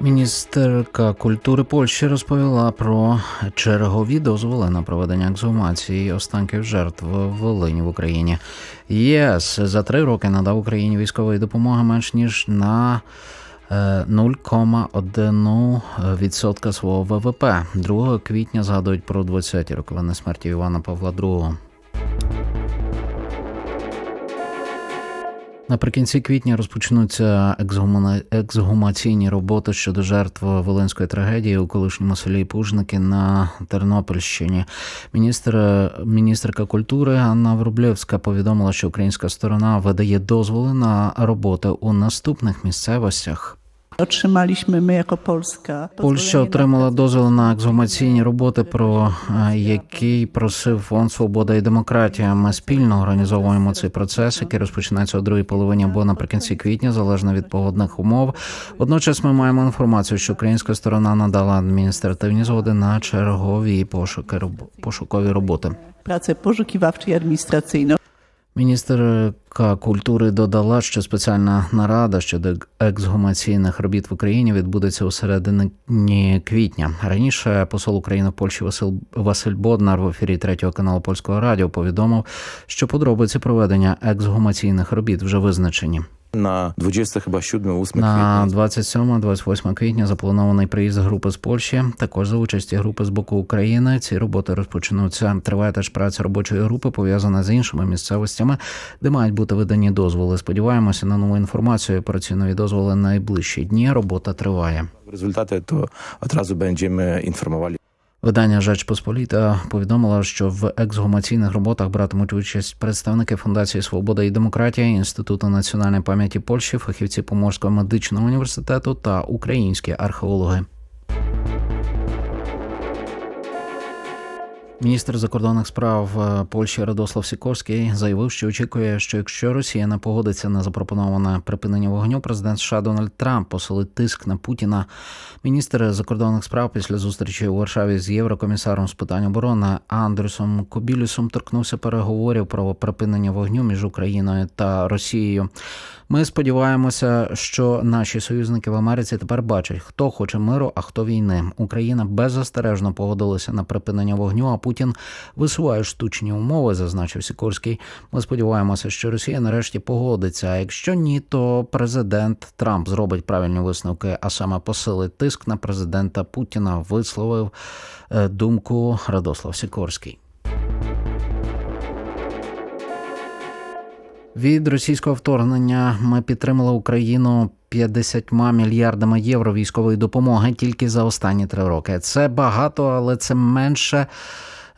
Міністерка культури Польщі розповіла про чергові дозволи на проведення ексгумації останків жертв Волині в Україні. ЄС за три роки надав Україні військової допомоги менш ніж на е, 0,1% свого ВВП. 2 квітня згадують про 20-ті роковини смерті Івана Павла II. Наприкінці квітня розпочнуться ексгумаційні роботи щодо жертв Волинської трагедії у колишньому селі Пужники на Тернопільщині. Міністр, міністерка культури Анна Врублєвська повідомила, що українська сторона видає дозволи на роботи у наступних місцевостях. Otrzymaliśmy my jako Polska. Польща отримала дозвіл на ексгумаційні роботи, про який просив фонд Свобода і демократія. Ми спільно організовуємо цей процес, який розпочинається у другій половині або наприкінці квітня, залежно від погодних умов. Водночас ми маємо інформацію, що українська сторона надала адміністративні згоди на чергові пошуки пошукові роботи. poszukiwawczą i administracyjną. Міністерка культури додала, що спеціальна нарада щодо ексгумаційних робіт в Україні відбудеться у середині квітня. Раніше посол України в Польщі Василь Василь Боднар в ефірі третього каналу польського радіо повідомив, що подробиці проведення ексгумаційних робіт вже визначені. На 20 chyba 7-8 На квітня 27-28 квітня запланований приїзд групи з Польщі. Також за участі групи з боку України. Ці роботи розпочнуться. Триває теж праця робочої групи, пов'язана з іншими місцевостями, де мають бути видані дозволи. Сподіваємося на нову інформацію про ці нові дозволи найближчі дні. Робота триває. to od razu będziemy informowali. Видання Жеч Посполіта повідомило, що в ексгумаційних роботах братимуть участь представники Фундації Свобода і Демократія, Інституту національної пам'яті Польщі, фахівці Поморського медичного університету та українські археологи. Міністр закордонних справ е, Польщі Радослав Сікорський заявив, що очікує, що якщо Росія не погодиться на запропоноване припинення вогню, президент США Дональд Трамп посилить тиск на Путіна. Міністр закордонних справ після зустрічі у Варшаві з єврокомісаром з питань оборони Андрюсом Кобілюсом торкнувся переговорів про припинення вогню між Україною та Росією. Ми сподіваємося, що наші союзники в Америці тепер бачать, хто хоче миру, а хто війни. Україна беззастережно погодилася на припинення вогню, а Путін висуває штучні умови, зазначив Сікорський. Ми сподіваємося, що Росія нарешті погодиться. А якщо ні, то президент Трамп зробить правильні висновки, а саме посилить тиск на президента Путіна. Висловив е, думку Радослав Сікорський. Від російського вторгнення ми підтримали Україну 50 мільярдами євро військової допомоги тільки за останні три роки. Це багато, але це менше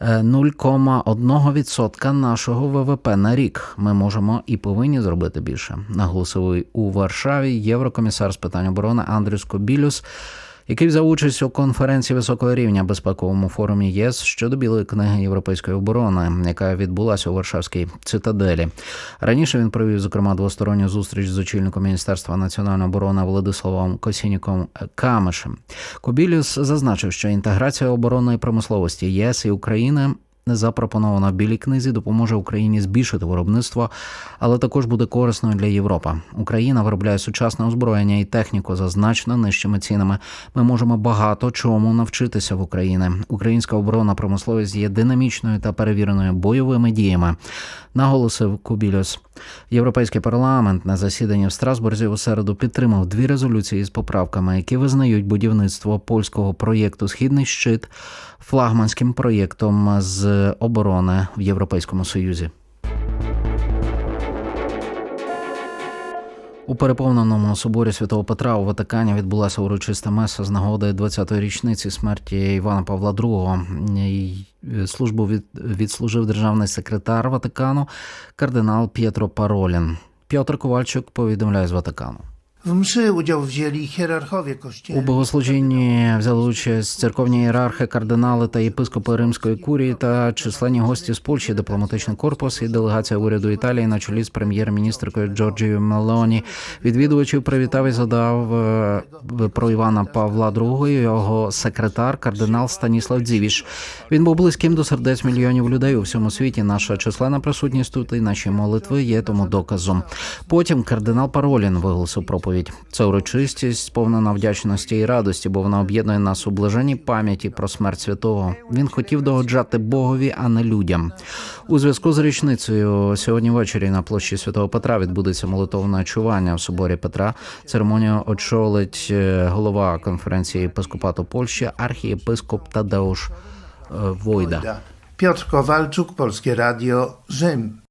0,1% нашого ВВП на рік. Ми можемо і повинні зробити більше. Наголосив у Варшаві єврокомісар з питань оборони Андрюс Кобілюс який взяв участь у конференції високого рівня безпековому форумі ЄС щодо білої книги європейської оборони, яка відбулася у Варшавській цитаделі. Раніше він провів зокрема двосторонню зустріч з очільником міністерства національної оборони Владиславом Косініком Камишем. Кобіліус зазначив, що інтеграція оборонної промисловості ЄС і України. Запропонована в білій книзі допоможе Україні збільшити виробництво, але також буде корисною для Європи. Україна виробляє сучасне озброєння і техніку за значно нижчими цінами. Ми можемо багато чому навчитися в Україні. Українська оборонна промисловість є динамічною та перевіреною бойовими діями. Наголосив Кубілюс. Європейський парламент на засіданні в Страсбурзі у середу підтримав дві резолюції з поправками, які визнають будівництво польського проєкту Східний щит флагманським проєктом з оборони в Європейському Союзі. У переповненому соборі Святого Петра у Ватикані відбулася урочиста меса з нагоди 20-ї річниці смерті Івана Павла II. І Службу від, відслужив державний секретар Ватикану кардинал П'єтро Паролін. Пьотр Ковальчук повідомляє з Ватикану. У богослужінні взяли участь церковні ієрархи, кардинали та єпископи Римської курії та численні гості з Польщі, дипломатичний корпус і делегація уряду Італії на чолі з прем'єр-міністркою Джорджією Мелоні. Відвідувачів привітав і задав про Івана Павла II, його секретар, кардинал Станіслав Дзівіш. Він був близьким до сердець мільйонів людей у всьому світі. Наша численна присутність тут і наші молитви є тому доказом. Потім кардинал Паролін виголосив проповідь проповідь. Це урочистість, сповнена вдячності і радості, бо вона об'єднує нас у блаженній пам'яті про смерть святого. Він хотів догоджати Богові, а не людям. У зв'язку з річницею сьогодні ввечері на площі Святого Петра відбудеться молитовне чування в соборі Петра. Церемонію очолить е, голова конференції єпископату Польщі, архієпископ Тадeusz е, Войда. Piotr Kowalczuk, Polskie Radio, Rzym.